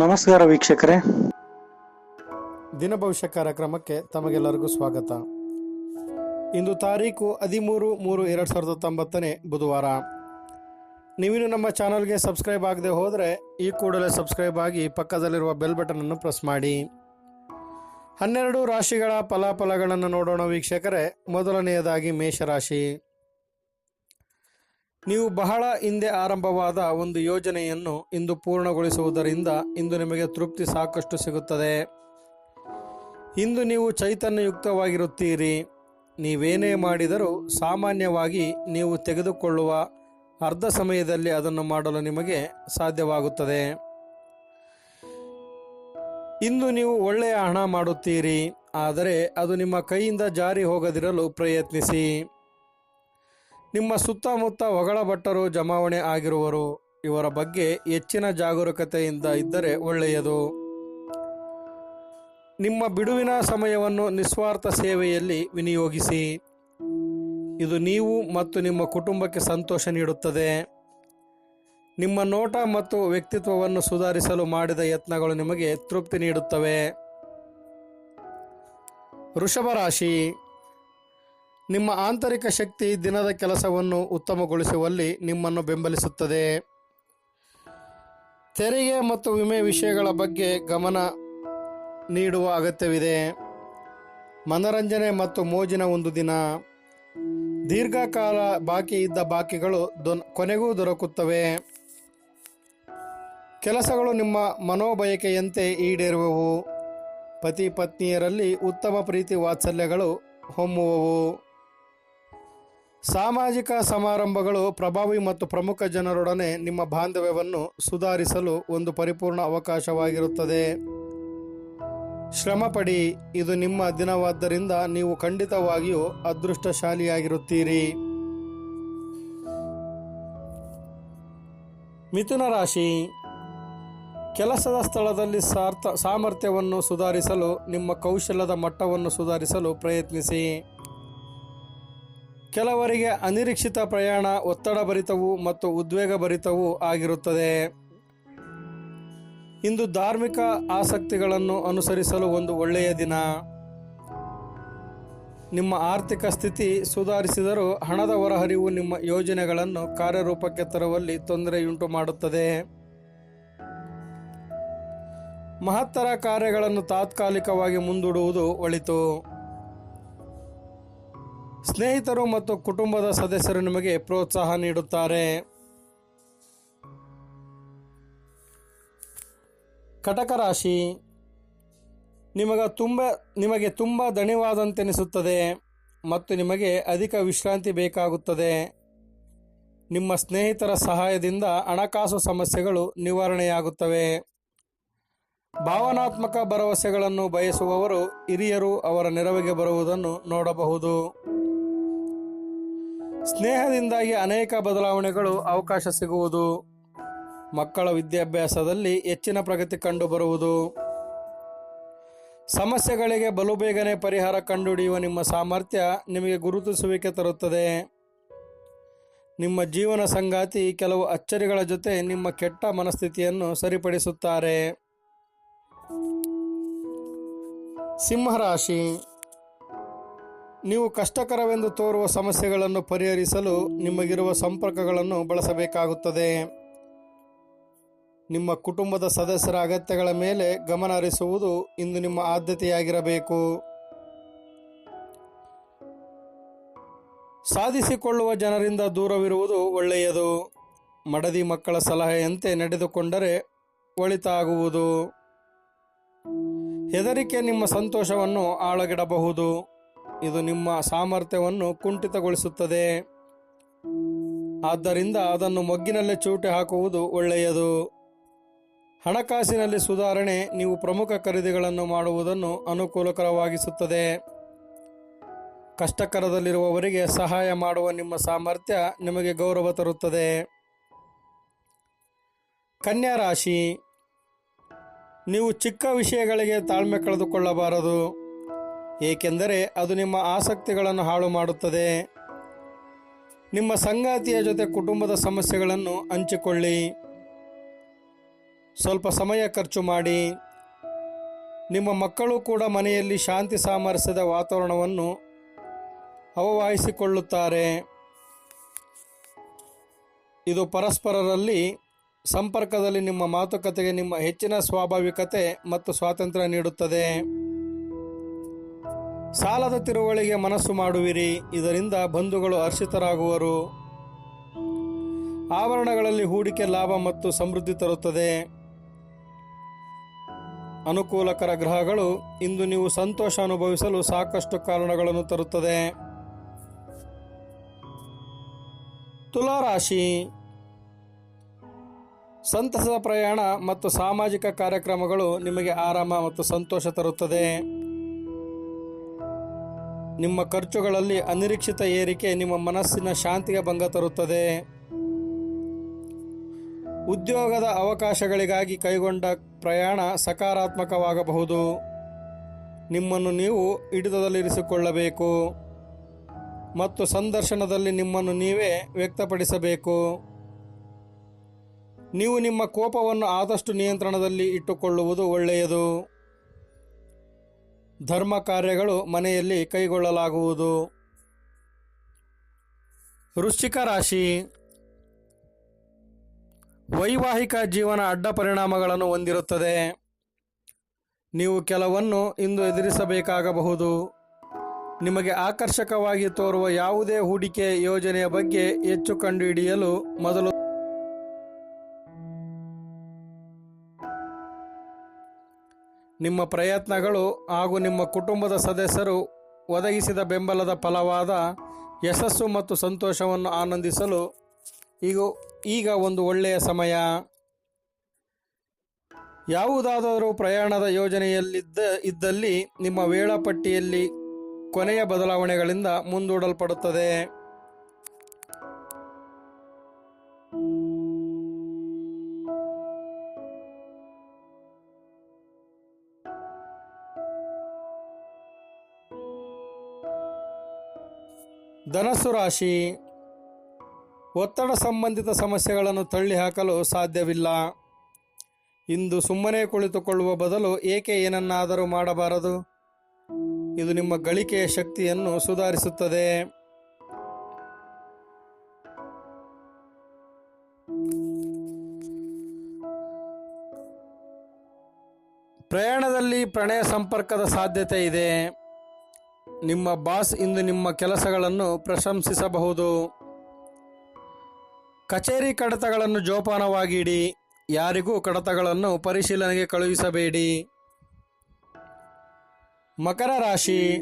ನಮಸ್ಕಾರ ವೀಕ್ಷಕರೇ. ದಿನ ಭವಿಷ್ಯ ಕಾರ್ಯಕ್ರಮಕ್ಕೆ ತಮಗೆಲ್ಲರಿಗೂ ಸ್ವಾಗತ. ಇಂದು ತಾರೀಕು ಹದಿಮೂರು ಮೂರು ಎರಡು ಸಾವಿರದ ಹತ್ತೊಂಬತ್ತನೇ ಬುಧವಾರ. ನೀವಿನ್ನು ನಮ್ಮ ಚಾನಲ್ಗೆ ಸಬ್ಸ್ಕ್ರೈಬ್ ಆಗದೆ ಹೋದರೆ ಈ ಕೂಡಲೇ ಸಬ್ಸ್ಕ್ರೈಬ್ ಆಗಿ ಪಕ್ಕದಲ್ಲಿರುವ ಬೆಲ್ ಬಟನನ್ನು ಪ್ರೆಸ್ ಮಾಡಿ. ಹನ್ನೆರಡು ರಾಶಿಗಳ ಫಲಾಫಲಗಳನ್ನು ನೋಡೋಣ ವೀಕ್ಷಕರೇ. ಮೊದಲನೆಯದಾಗಿ ಮೇಷರಾಶಿ. ನೀವು ಬಹಳ ಹಿಂದೆ ಆರಂಭವಾದ ಒಂದು ಯೋಜನೆಯನ್ನು ಇಂದು ಪೂರ್ಣಗೊಳಿಸುವುದರಿಂದ ಇಂದು ನಿಮಗೆ ತೃಪ್ತಿ ಸಾಕಷ್ಟು ಸಿಗುತ್ತದೆ. ಇಂದು ನೀವು ಚೈತನ್ಯಯುಕ್ತವಾಗಿರುತ್ತೀರಿ. ನೀವೇನೇ ಮಾಡಿದರೂ ಸಾಮಾನ್ಯವಾಗಿ ನೀವು ತೆಗೆದುಕೊಳ್ಳುವ ಅರ್ಧ ಸಮಯದಲ್ಲಿ ಅದನ್ನು ಮಾಡಲು ನಿಮಗೆ ಸಾಧ್ಯವಾಗುತ್ತದೆ. ಇಂದು ನೀವು ಒಳ್ಳೆಯ ಹಣ ಮಾಡುತ್ತೀರಿ, ಆದರೆ ಅದು ನಿಮ್ಮ ಕೈಯಿಂದ ಜಾರಿ ಹೋಗದಿರಲು ಪ್ರಯತ್ನಿಸಿ. ನಿಮ್ಮ ಸುತ್ತಮುತ್ತ ಹೊಗಳ ಭಟ್ಟರು ಜಮಾವಣೆ ಆಗಿರುವರು. ಇವರ ಬಗ್ಗೆ ಹೆಚ್ಚಿನ ಜಾಗರೂಕತೆಯಿಂದ ಇದ್ದರೆ ಒಳ್ಳೆಯದು. ನಿಮ್ಮ ಬಿಡುವಿನ ಸಮಯವನ್ನು ನಿಸ್ವಾರ್ಥ ಸೇವೆಯಲ್ಲಿ ವಿನಿಯೋಗಿಸಿ. ಇದು ನೀವು ಮತ್ತು ನಿಮ್ಮ ಕುಟುಂಬಕ್ಕೆ ಸಂತೋಷ ನೀಡುತ್ತದೆ. ನಿಮ್ಮ ನೋಟ ಮತ್ತು ವ್ಯಕ್ತಿತ್ವವನ್ನು ಸುಧಾರಿಸಲು ಮಾಡಿದ ಯತ್ನಗಳು ನಿಮಗೆ ತೃಪ್ತಿ ನೀಡುತ್ತವೆ. ವೃಷಭ ರಾಶಿ ನಿಮ್ಮ ಆಂತರಿಕ ಶಕ್ತಿ ದಿನದ ಕೆಲಸವನ್ನು ಉತ್ತಮಗೊಳಿಸುವಲ್ಲಿ ನಿಮ್ಮನ್ನು ಬೆಂಬಲಿಸುತ್ತದೆ. ತೆರಿಗೆ ಮತ್ತು ವಿಮೆ ವಿಷಯಗಳ ಬಗ್ಗೆ ಗಮನ ನೀಡುವ ಅಗತ್ಯವಿದೆ. ಮನರಂಜನೆ ಮತ್ತು ಮೋಜಿನ ಒಂದು ದಿನ. ದೀರ್ಘಕಾಲ ಬಾಕಿ ಇದ್ದ ಬಾಕಿಗಳು ಕೊನೆಗೂ ದೊರಕುತ್ತವೆ. ಕೆಲಸಗಳು ನಿಮ್ಮ ಮನೋಬಯಕೆಯಂತೆ ಈಡೇರುವವು. ಪತಿ ಪತ್ನಿಯರಲ್ಲಿ ಉತ್ತಮ ಪ್ರೀತಿ ವಾತ್ಸಲ್ಯಗಳು ಹೊಮ್ಮುವವು. ಸಾಮಾಜಿಕ ಸಮಾರಂಭಗಳು ಪ್ರಭಾವಿ ಮತ್ತು ಪ್ರಮುಖ ಜನರೊಡನೆ ನಿಮ್ಮ ಬಾಂಧವ್ಯವನ್ನು ಸುಧಾರಿಸಲು ಒಂದು ಪರಿಪೂರ್ಣ ಅವಕಾಶವಾಗಿರುತ್ತದೆ. ಶ್ರಮಪಡಿ, ಇದು ನಿಮ್ಮ ದಿನವಾದ್ದರಿಂದ ನೀವು ಖಂಡಿತವಾಗಿಯೂ ಅದೃಷ್ಟಶಾಲಿಯಾಗಿರುತ್ತೀರಿ. ಮಿಥುನ ರಾಶಿ. ಕೆಲಸದ ಸ್ಥಳದಲ್ಲಿ ಸಾರ್ಥ ಸಾಮರ್ಥ್ಯವನ್ನು ಸುಧಾರಿಸಲು, ನಿಮ್ಮ ಕೌಶಲ್ಯದ ಮಟ್ಟವನ್ನು ಸುಧಾರಿಸಲು ಪ್ರಯತ್ನಿಸಿ. ಕೆಲವರಿಗೆ ಅನಿರೀಕ್ಷಿತ ಪ್ರಯಾಣ ಒತ್ತಡ ಭರಿತವೂ ಮತ್ತು ಉದ್ವೇಗ ಭರಿತವೂ ಆಗಿರುತ್ತದೆ. ಇಂದು ಧಾರ್ಮಿಕ ಆಸಕ್ತಿಗಳನ್ನು ಅನುಸರಿಸಲು ಒಂದು ಒಳ್ಳೆಯ ದಿನ. ನಿಮ್ಮ ಆರ್ಥಿಕ ಸ್ಥಿತಿ ಸುಧಾರಿಸಿದರೂ ಹಣದ ಹೊರಹರಿವು ನಿಮ್ಮ ಯೋಜನೆಗಳನ್ನು ಕಾರ್ಯರೂಪಕ್ಕೆ ತರುವಲ್ಲಿ ತೊಂದರೆಯುಂಟು ಮಾಡುತ್ತದೆ. ಮಹತ್ತರ ಕಾರ್ಯಗಳನ್ನು ತಾತ್ಕಾಲಿಕವಾಗಿ ಮುಂದೂಡುವುದು ಒಳಿತು. ಸ್ನೇಹಿತರು ಮತ್ತು ಕುಟುಂಬದ ಸದಸ್ಯರು ನಿಮಗೆ ಪ್ರೋತ್ಸಾಹ ನೀಡುತ್ತಾರೆ. ಕಟಕ ರಾಶಿ, ನಿಮಗ ತುಂಬ, ನಿಮಗೆ ತುಂಬ ದಣಿವಾದಂತೆನಿಸುತ್ತದೆ ಮತ್ತು ನಿಮಗೆ ಅಧಿಕ ವಿಶ್ರಾಂತಿ ಬೇಕಾಗುತ್ತದೆ. ನಿಮ್ಮ ಸ್ನೇಹಿತರ ಸಹಾಯದಿಂದ ಹಣಕಾಸು ಸಮಸ್ಯೆಗಳು ನಿವಾರಣೆಯಾಗುತ್ತವೆ. ಭಾವನಾತ್ಮಕ ಭರವಸೆಗಳನ್ನು ಬಯಸುವವರು ಹಿರಿಯರು ಅವರ ನೆರವಿಗೆ ಬರುವುದನ್ನು ನೋಡಬಹುದು. ಸ್ನೇಹದಿಂದಾಗಿ ಅನೇಕ ಬದಲಾವಣೆಗಳು ಅವಕಾಶ ಸಿಗುವುದು. ಮಕ್ಕಳ ವಿದ್ಯಾಭ್ಯಾಸದಲ್ಲಿ ಹೆಚ್ಚಿನ ಪ್ರಗತಿ ಕಂಡುಬರುವುದು. ಸಮಸ್ಯೆಗಳಿಗೆ ಬಲು ಬೇಗನೆ ಪರಿಹಾರ ಕಂಡುಹಿಡಿಯುವ ನಿಮ್ಮ ಸಾಮರ್ಥ್ಯ ನಿಮಗೆ ಗುರುತಿಸುವಿಕೆ ತರುತ್ತದೆ. ನಿಮ್ಮ ಜೀವನ ಸಂಗಾತಿ ಕೆಲವು ಅಚ್ಚರಿಗಳ ಜೊತೆ ನಿಮ್ಮ ಕೆಟ್ಟ ಮನಸ್ಥಿತಿಯನ್ನು ಸರಿಪಡಿಸುತ್ತಾರೆ. ಸಿಂಹರಾಶಿ ನೀವು ಕಷ್ಟಕರವೆಂದು ತೋರುವ ಸಮಸ್ಯೆಗಳನ್ನು ಪರಿಹರಿಸಲು ನಿಮಗಿರುವ ಸಂಪರ್ಕಗಳನ್ನು ಬಳಸಬೇಕಾಗುತ್ತದೆ. ನಿಮ್ಮ ಕುಟುಂಬದ ಸದಸ್ಯರ ಅಗತ್ಯಗಳ ಮೇಲೆ ಗಮನ ಹರಿಸುವುದು ಇಂದು ನಿಮ್ಮ ಆದ್ಯತೆಯಾಗಿರಬೇಕು. ಸಾಧಿಸಿಕೊಳ್ಳುವ ಜನರಿಂದ ದೂರವಿರುವುದು ಒಳ್ಳೆಯದು. ಮಡದಿ ಮಕ್ಕಳ ಸಲಹೆಯಂತೆ ನಡೆದುಕೊಂಡರೆ ಒಳಿತಾಗುವುದು. ಹೆದರಿಕೆ ನಿಮ್ಮ ಸಂತೋಷವನ್ನು ಆಳಗಿಡಬಹುದು. ಇದು ನಿಮ್ಮ ಸಾಮರ್ಥ್ಯವನ್ನು ಕುಂಠಿತಗೊಳಿಸುತ್ತದೆ. ಆದ್ದರಿಂದ ಅದನ್ನು ಮೊಗ್ಗಿನಲ್ಲೇ ಚೂಟೆ ಹಾಕುವುದು ಒಳ್ಳೆಯದು. ಹಣಕಾಸಿನಲ್ಲಿ ಸುಧಾರಣೆ ನೀವು ಪ್ರಮುಖ ಖರೀದಿಗಳನ್ನು ಮಾಡುವುದನ್ನು ಅನುಕೂಲಕರವಾಗಿಸುತ್ತದೆ. ಕಷ್ಟಕರದಲ್ಲಿರುವವರಿಗೆ ಸಹಾಯ ಮಾಡುವ ನಿಮ್ಮ ಸಾಮರ್ಥ್ಯ ನಿಮಗೆ ಗೌರವ ತರುತ್ತದೆ. ಕನ್ಯಾ ರಾಶಿ. ನೀವು ಚಿಕ್ಕ ವಿಷಯಗಳಿಗೆ ತಾಳ್ಮೆ ಕಳೆದುಕೊಳ್ಳಬಾರದು. ಏಕೆಂದರೆ ಅದು ನಿಮ್ಮ ಆಸಕ್ತಿಗಳನ್ನು ಹಾಳು ಮಾಡುತ್ತದೆ. ನಿಮ್ಮ ಸಂಗಾತಿಯ ಜೊತೆ ಕುಟುಂಬದ ಸಮಸ್ಯೆಗಳನ್ನು ಹಂಚಿಕೊಳ್ಳಿ. ಸ್ವಲ್ಪ ಸಮಯ ಖರ್ಚು ಮಾಡಿ. ನಿಮ್ಮ ಮಕ್ಕಳು ಕೂಡ ಮನೆಯಲ್ಲಿ ಶಾಂತಿ ಸಾಮರಸ್ಯದ ವಾತಾವರಣವನ್ನು ಅವವಾಹಿಸಿಕೊಳ್ಳುತ್ತಾರೆ. ಇದು ಪರಸ್ಪರರಲ್ಲಿ ಸಂಪರ್ಕದಲ್ಲಿ ನಿಮ್ಮ ಮಾತುಕತೆಗೆ ನಿಮ್ಮ ಹೆಚ್ಚಿನ ಸ್ವಾಭಾವಿಕತೆ ಮತ್ತು ಸ್ವಾತಂತ್ರ್ಯ ನೀಡುತ್ತದೆ. ಸಾಲದ ತಿರುವಳಿಗೆ ಮನಸ್ಸು ಮಾಡುವಿರಿ, ಇದರಿಂದ ಬಂಧುಗಳು ಹರ್ಷಿತರಾಗುವರು. ಆಭರಣಗಳಲ್ಲಿ ಹೂಡಿಕೆ ಲಾಭ ಮತ್ತು ಸಮೃದ್ಧಿ ತರುತ್ತದೆ. ಅನುಕೂಲಕರ ಗ್ರಹಗಳು, ಇಂದು ನೀವು ಸಂತೋಷ ಅನುಭವಿಸಲು ಸಾಕಷ್ಟು ಕಾರಣಗಳನ್ನು ತರುತ್ತದೆ. ತುಲಾರಾಶಿ. ಸಂತಸದ ಪ್ರಯಾಣ ಮತ್ತು ಸಾಮಾಜಿಕ ಕಾರ್ಯಕ್ರಮಗಳು ನಿಮಗೆ ಆರಾಮ ಮತ್ತು ಸಂತೋಷ ತರುತ್ತದೆ. ನಿಮ್ಮ ಖರ್ಚುಗಳಲ್ಲಿ ಅನಿರೀಕ್ಷಿತ ಏರಿಕೆ ನಿಮ್ಮ ಮನಸ್ಸಿನ ಶಾಂತಿಗೆ ಭಂಗ ತರುತ್ತದೆ. ಉದ್ಯೋಗದ ಅವಕಾಶಗಳಿಗಾಗಿ ಕೈಗೊಂಡ ಪ್ರಯಾಣ ಸಕಾರಾತ್ಮಕವಾಗಬಹುದು. ನಿಮ್ಮನ್ನು ನೀವು ಹಿಡಿತದಲ್ಲಿರಿಸಿಕೊಳ್ಳಬೇಕು. ಮತ್ತು ಸಂದರ್ಶನದಲ್ಲಿ ನಿಮ್ಮನ್ನು ನೀವೇ ವ್ಯಕ್ತಪಡಿಸಬೇಕು. ನೀವು ನಿಮ್ಮ ಕೋಪವನ್ನು ಆದಷ್ಟು ನಿಯಂತ್ರಣದಲ್ಲಿ ಇಟ್ಟುಕೊಳ್ಳುವುದು ಒಳ್ಳೆಯದು. ಧರ್ಮ ಕಾರ್ಯಗಳು ಮನೆಯಲ್ಲಿ ಕೈಗೊಳ್ಳಲಾಗುವುದು. ವೃಶ್ಚಿಕ ರಾಶಿ. ವೈವಾಹಿಕ ಜೀವನ ಅಡ್ಡ ಪರಿಣಾಮಗಳನ್ನು ಹೊಂದಿರುತ್ತದೆ. ನೀವು ಕೆಲವನ್ನು ಇಂದು ಎದುರಿಸಬೇಕಾಗಬಹುದು. ನಿಮಗೆ ಆಕರ್ಷಕವಾಗಿ ತೋರುವ ಯಾವುದೇ ಹೂಡಿಕೆ ಯೋಜನೆಯ ಬಗ್ಗೆ ಹೆಚ್ಚು ಕಂಡುಹಿಡಿಯಲು ಮೊದಲು ನಿಮ್ಮ ಪ್ರಯತ್ನಗಳು ಹಾಗೂ ನಿಮ್ಮ ಕುಟುಂಬದ ಸದಸ್ಯರು ಒದಗಿಸಿದ ಬೆಂಬಲದ ಫಲವಾದ ಯಶಸ್ಸು ಮತ್ತು ಸಂತೋಷವನ್ನು ಆನಂದಿಸಲು ಈಗ ಈಗ ಒಂದು ಒಳ್ಳೆಯ ಸಮಯ. ಯಾವುದಾದರೂ ಪ್ರಯಾಣದ ಯೋಜನೆಯಲ್ಲಿದ್ದ, ಇದ್ದಲ್ಲಿ ನಿಮ್ಮ ವೇಳಾಪಟ್ಟಿಯಲ್ಲಿ ಕೊನೆಯ ಬದಲಾವಣೆಗಳಿಂದ ಮುಂದೂಡಲ್ಪಡುತ್ತದೆ. ಧನಸ್ಸು ರಾಶಿ, ಒತ್ತಡ ಸಂಬಂಧಿತ ಸಮಸ್ಯೆಗಳನ್ನು ತಳ್ಳಿಹಾಕಲು ಸಾಧ್ಯವಿಲ್ಲ. ಇಂದು ಸುಮ್ಮನೆ ಕುಳಿತುಕೊಳ್ಳುವ ಬದಲು ಏಕೆ ಏನನ್ನಾದರೂ ಮಾಡಬಾರದು? ಇದು ನಿಮ್ಮ ಗಳಿಕೆಯ ಶಕ್ತಿಯನ್ನು ಸುಧಾರಿಸುತ್ತದೆ. ಪ್ರಯಾಣದಲ್ಲಿ ಪ್ರಣಯ ಸಂಪರ್ಕದ ಸಾಧ್ಯತೆ ಇದೆ. ನಿಮ್ಮ ಬಾಸ್ ಇಂದು ನಿಮ್ಮ ಕೆಲಸಗಳನ್ನು ಪ್ರಶಂಸಿಸಬಹುದು. ಕಚೇರಿ ಕಡತಗಳನ್ನು ಜೋಪಾನವಾಗಿಡಿ ಯಾರಿಗೂ ಕಡತಗಳನ್ನು ಪರಿಶೀಲನೆಗೆ ಕಳುಹಿಸಬೇಡಿ. ಮಕರ ರಾಶಿ,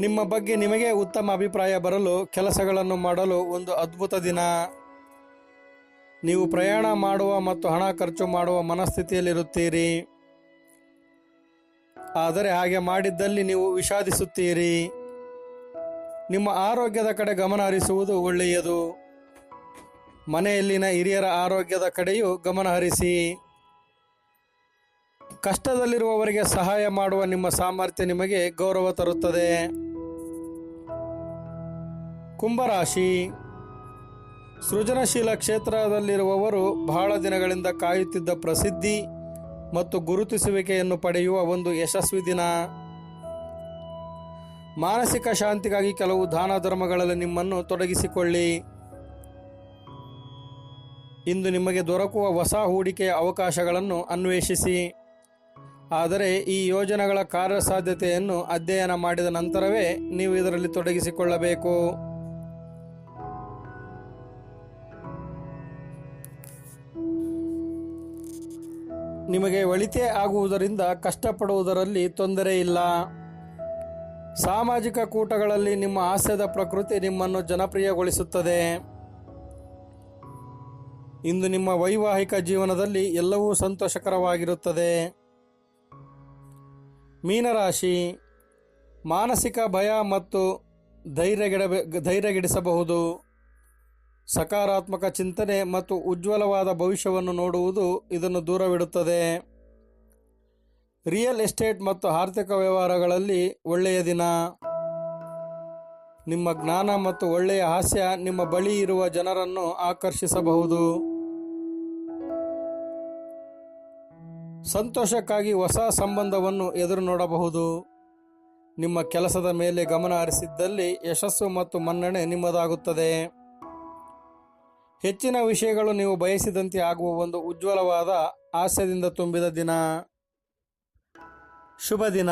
ನಿಮ್ಮ ಬಗ್ಗೆ ನಿಮಗೆ ಉತ್ತಮ ಅಭಿಪ್ರಾಯ ಬರಲು ಕೆಲಸಗಳನ್ನು ಮಾಡಲು ಒಂದು ಅದ್ಭುತ ದಿನ. ನೀವು ಪ್ರಯಾಣ ಮಾಡುವ ಮತ್ತು ಹಣ ಖರ್ಚು ಮಾಡುವ ಮನಸ್ಥಿತಿಯಲ್ಲಿರುತ್ತೀರಿ. ಆದರೆ ಹಾಗೆ ಮಾಡಿದ್ದಲ್ಲಿ ನೀವು ವಿಷಾದಿಸುತ್ತೀರಿ. ನಿಮ್ಮ ಆರೋಗ್ಯದ ಕಡೆ ಗಮನ ಹರಿಸುವುದು ಒಳ್ಳೆಯದು. ಮನೆಯಲ್ಲಿನ ಹಿರಿಯರ ಆರೋಗ್ಯದ ಕಡೆಯೂ ಗಮನ ಹರಿಸಿ. ಕಷ್ಟದಲ್ಲಿರುವವರಿಗೆ ಸಹಾಯ ಮಾಡುವ ನಿಮ್ಮ ಸಾಮರ್ಥ್ಯ ನಿಮಗೆ ಗೌರವ ತರುತ್ತದೆ. ಕುಂಭರಾಶಿ. ಸೃಜನಶೀಲ ಕ್ಷೇತ್ರದಲ್ಲಿರುವವರು ಬಹಳ ದಿನಗಳಿಂದ ಕಾಯುತ್ತಿದ್ದ ಪ್ರಸಿದ್ಧಿ. ಮತ್ತು ಗುರುತಿಸುವಿಕೆಯನ್ನು ಪಡೆಯುವ ಒಂದು ಯಶಸ್ವಿ ದಿನ. ಮಾನಸಿಕ ಶಾಂತಿಗಾಗಿ ಕೆಲವು ದಾನ ಧರ್ಮಗಳಲ್ಲಿ ನಿಮ್ಮನ್ನು ತೊಡಗಿಸಿಕೊಳ್ಳಿ. ಇಂದು ನಿಮಗೆ ದೊರಕುವ ಹೊಸ ಹೂಡಿಕೆಯ ಅವಕಾಶಗಳನ್ನು ಅನ್ವೇಷಿಸಿ. ಆದರೆ ಈ ಯೋಜನೆಗಳ ಕಾರ್ಯಸಾಧ್ಯತೆಯನ್ನು ಅಧ್ಯಯನ ಮಾಡಿದ ನಂತರವೇ ನೀವು ಇದರಲ್ಲಿ ತೊಡಗಿಸಿಕೊಳ್ಳಬೇಕು. ನಿಮಗೆ ಒಳಿತೆ ಆಗುವುದರಿಂದ ಕಷ್ಟಪಡುವುದರಲ್ಲಿ ತೊಂದರೆ ಇಲ್ಲ. ಸಾಮಾಜಿಕ ಕೂಟಗಳಲ್ಲಿ ನಿಮ್ಮ ಹಾಸ್ಯದ ಪ್ರಕೃತಿ ನಿಮ್ಮನ್ನು ಜನಪ್ರಿಯಗೊಳಿಸುತ್ತದೆ. ಇಂದು ನಿಮ್ಮ ವೈವಾಹಿಕ ಜೀವನದಲ್ಲಿ ಎಲ್ಲವೂ ಸಂತೋಷಕರವಾಗಿರುತ್ತದೆ. ಮೀನರಾಶಿ, ಮಾನಸಿಕ ಭಯ ಮತ್ತು ಧೈರ್ಯಗೆಡಬೆ, ಧೈರ್ಯಗೆಡಿಸಬಹುದು. ಸಕಾರಾತ್ಮಕ ಚಿಂತನೆ ಮತ್ತು ಉಜ್ವಲವಾದ ಭವಿಷ್ಯವನ್ನು ನೋಡುವುದು ಇದನ್ನು ದೂರವಿಡುತ್ತದೆ. ರಿಯಲ್ ಎಸ್ಟೇಟ್ ಮತ್ತು ಆರ್ಥಿಕ ವ್ಯವಹಾರಗಳಲ್ಲಿ ಒಳ್ಳೆಯ ದಿನ. ನಿಮ್ಮ ಜ್ಞಾನ ಮತ್ತು ಒಳ್ಳೆಯ ಹಾಸ್ಯ ನಿಮ್ಮ ಬಳಿ ಇರುವ ಜನರನ್ನು ಆಕರ್ಷಿಸಬಹುದು. ಸಂತೋಷಕ್ಕಾಗಿ ಹೊಸ ಸಂಬಂಧವನ್ನು ಎದುರು ನೋಡಬಹುದು ನಿಮ್ಮ ಕೆಲಸದ ಮೇಲೆ ಗಮನ ಹರಿಸಿದ್ದಲ್ಲಿ ಯಶಸ್ಸು ಮತ್ತು ಮನ್ನಣೆ ನಿಮ್ಮದಾಗುತ್ತದೆ. ಹೆಚ್ಚಿನ ವಿಷಯಗಳು ನೀವು ಬಯಸಿದಂತೆ ಆಗುವ ಒಂದು ಉಜ್ವಲವಾದ ಹಾಸ್ಯದಿಂದ ತುಂಬಿದ ದಿನ. ಶುಭ ದಿನ.